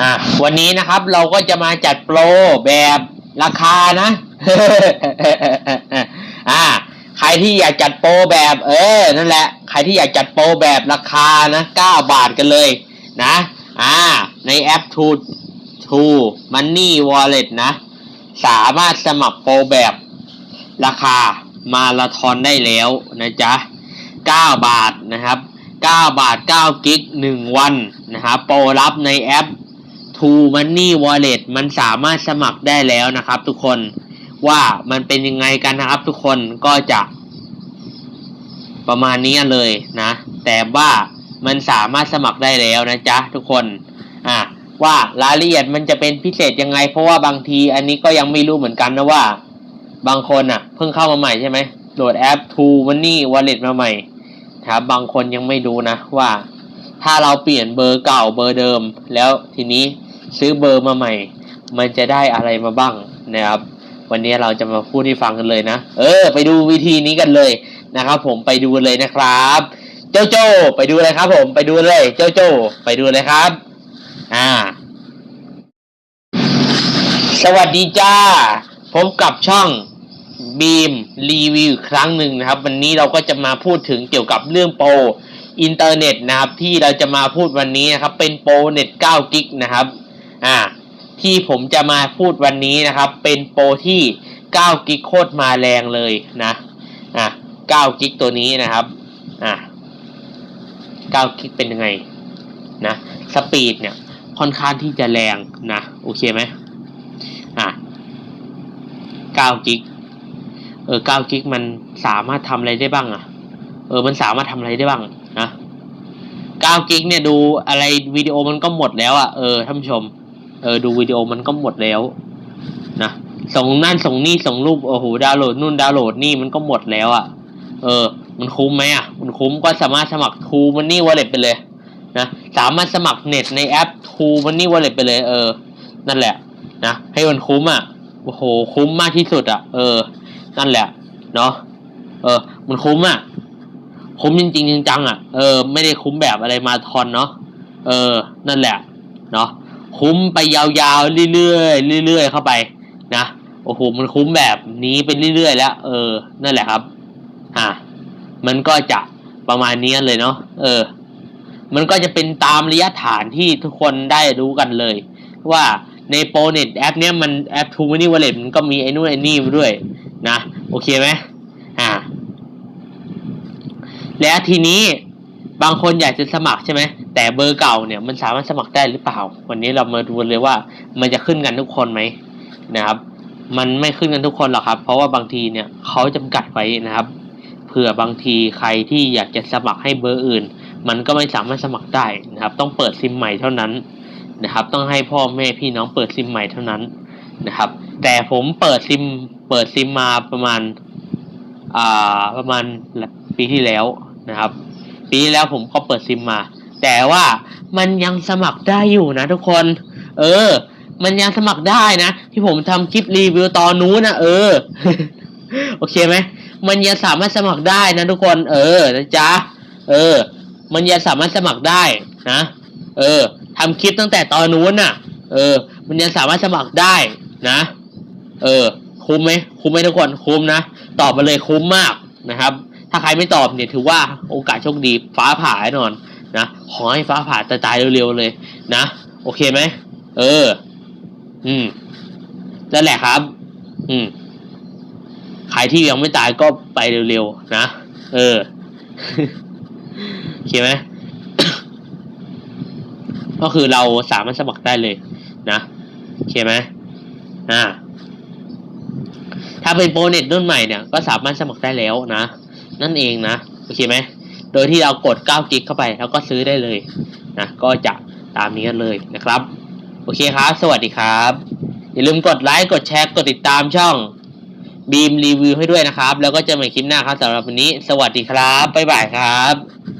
อะวันนี้นะครับเราก็จะมาจัดโปรแบบราคานะอ่าใครที่อยากจัดโปรแบบ เออนั่นแหละ ใครที่อยากจัดโปรแบบราคานะ9บาทกันเลยนะอ่าในแอป To To Money Wallet นะ สามารถสมัครโปรแบบราคามาราธอนได้แล้วนะจ๊ะ9บาทนะครับ9บาท9กิก1วันนะครับโปรรับในแอป To Money Wallet มันสามารถสมัครได้แล้วนะครับ ทุกคนว่ามันเป็นยังไงกันนะครับทุกคนก็จะประมาณนี้เลยนะ แต่ว่ามันสามารถสมัครได้แล้วนะจ๊ะทุกคนอะว่ารายละเอียดมันจะเป็นพิเศษยังไง เพราะว่าบางทีอันนี้ก็ยังไม่รู้เหมือนกันนะว่า บางคนอะ เพิ่งเข้ามาใหม่ใช่ไหมโหลดแอป To Money Wallet มาใหม่ครับบางคนยังไม่รู้นะว่า ถ้าเราเปลี่ยนเบอร์เก่าเบอร์เดิม แล้วทีนี้ ซื้อเบอร์มาใหม่ มันจะได้อะไรมาบ้างนะครับ วันนี้เราจะมาพูดให้ฟังกันเลยนะ เออ ไปดูวิธีนี้กันเลยนะครับ ผมไปดูเลยนะครับ เจ้าโจ้ไปดูเลยครับ ผมไปดูเลย เจ้าโจ้ไปดูเลยครับ อ่า สวัสดีจ้าพบกับช่องบีมรีวิวครั้งหนึ่งนะครับ วันนี้เราก็จะมาพูดถึงเกี่ยวกับเรื่องโปรอินเทอร์เน็ตนะครับ ที่เราจะมาพูดวันนี้นะครับ เป็นโปรเน็ต9กิกนะครับ อ่าที่ผมจะมาพูดวันนี้นะครับ เป็นโปรที่9กิกโคตรมาแรงเลยนะอะ9กิกตัวนี้นะครับอะ9กิกเป็นยังไงนะสปีดเนี่ยค่อนข้างที่จะแรงนะโอเคไหมอะ9กิกเออ9กิกมันสามารถทำอะไรได้บ้างอะเออมันสามารถทำอะไรได้บ้างนะ9กิกเนี่ยดูอะไรวิดีโอมันก็หมดแล้วอะเออท่านผู้ชม เออดูวิดีโอมันก็หมดแล้วนะส่งนั่นส่งนี่ส่งรูปโอ้โหดาวน์โหลดนู่นดาวน์โหลดนี่มันก็หมดแล้วอะ่ะ เออ มันคุ้มไหมอะ่ะ มันคุ้มก็สามารถสมัคร True Money Wallet ไปเลยนะสามารถสมัครเน็ตในแอป True Money Wallet ไปเลย เออ นั่นแหละนะให้มันคุ้มอะ่ะโอ้โหคุ้มมากที่สุดอะ่ะ เออ นั่นแหละเนาะเออ มันคุ้มอะ่ะ คุ้มจริงๆจังๆอะเออไม่ได้คุ้มแบบอะไรมาทอนเนาะเออ นั่นแหละเนาะ คุ้มไปยาวๆเรื่อยๆเรื่อยๆเข้าไปนะโอ้โหมันคุ้มแบบนี้ไปเรื่อยๆ แล้ว เออ นั่นแหละครับอ่ามันก็จะประมาณนี้เลยเนาะเออ มันก็จะเป็นตามระยะฐานที่ทุกคนได้รู้กันเลย ว่าในโปรเน็ตแอปเนี้ยมันแอปทูมินิวอลเล็ตมันก็มีไอ้นู่นไอ้นี่ด้วยนะ โอเคไหมอ่า แล้วทีนี้บางคนอยากจะสมัครใช่ไหม แต่เบอร์เก่าเนี่ยมันสามารถสมัครได้หรือเปล่า วันนี้เรามาดูเลยว่ามันจะขึ้นกันทุกคนไหมนะครับ มันไม่ขึ้นกันทุกคนหรอกครับ เพราะว่าบางทีเนี่ยเขาจำกัดไว้นะครับเผื่อบางทีใครที่อยากจะสมัครให้เบอร์อื่น มันก็ไม่สามารถสมัครได้นะครับ ต้องเปิดซิมใหม่เท่านั้นนะครับ ต้องให้พ่อแม่พี่น้องเปิดซิมใหม่เท่านั้นนะครับ แต่ผมเปิดซิมเปิดซิมมาประมาณอ่าประมาณปีที่แล้วนะครับ ปีที่แล้วผมก็เปิดซิมมา แต่ว่ามันยังสมัครได้อยู่นะทุกคน เออ มันยังสมัครได้นะ ที่ผมทำคลิปรีวิวตอนนู้นนะเออ โอเคไหม มันยังสามารถสมัครได้นะทุกคน เออนะจ๊ะ เออ มันยังสามารถสมัครได้นะ เออทำคลิปตั้งแต่ตอนนู้นน่ะ เออ มันยังสามารถสมัครได้นะ เออ คุ้มไหม คุ้มไหมทุกคน คุ้มนะ ตอบมาเลยคุ้มมากนะครับ ถ้าใครไม่ตอบเนี่ยถือว่าโอกาสโชคดีฟ้าผ่าแน่นอน นะขอให้ฟ้าผ่าตายเร็วๆเลย นะโอเคไหมเออ อืมนั่นแหละครับ อืมใครที่ยังไม่ตายก็ไปเร็วๆนะเออโอเคไหมก็คือเราสามารถสมัครได้เลย นะโอเคไหมอ่าถ้าเป็นโปรเน็ตรุ่นใหม่เนี่ยก็สามารถสมัครได้แล้วนะ นั่นเองนะ โอเคไหม โดยที่เรากด9กิกเข้าไปแล้วก็ซื้อได้เลยนะก็จะตามนี้กันเลยนะครับ โอเคครับ สวัสดีครับ อย่าลืมกดไลค์กดแชร์กดติดตามช่องบีมรีวิวให้ด้วยนะครับ แล้วก็เจอกันใหม่คลิปหน้าครับสำหรับวันนี้ สวัสดีครับบ๊ายบายครับ